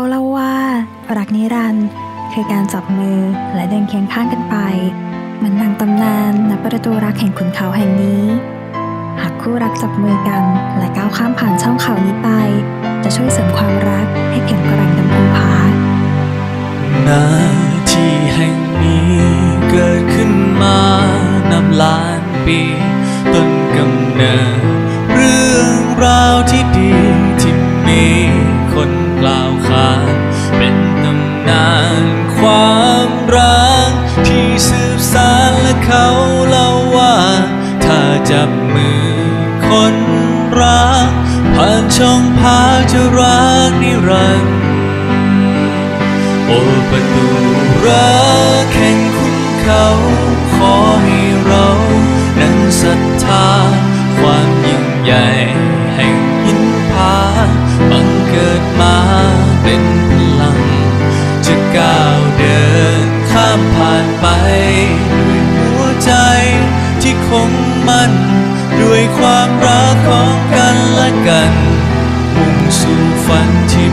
เขาเล่าว่า รักนิรันด์คือการจับมือและเดินเคียงข้างกันไป เหมือนดังตำนานณประตูรักแห่งขุนเขาแห่งนี้ หากคู่รักจับมือกันและก้าวข้ามผ่านช่องเขานี้ไป จะช่วยเสริมความรักให้แข็งแกร่งดังภูผาณที่แห่งนี้เกิดขึ้นมานำล้านปี ต้นกำเนิดเรื่องราวที่ดีที่มีคน กล่าวขานเป็นตำนานความรัก ที่สืบสานและเขาเล่าว่า ถ้าจับมือคนรัก ผ่านช่องพาจะรักนิรันดร์โอประตูามผ่านไป ด้วยหัวใจที่คงมั่น ด้วยความรักของกันและกันมุ่งสู่ฝันที่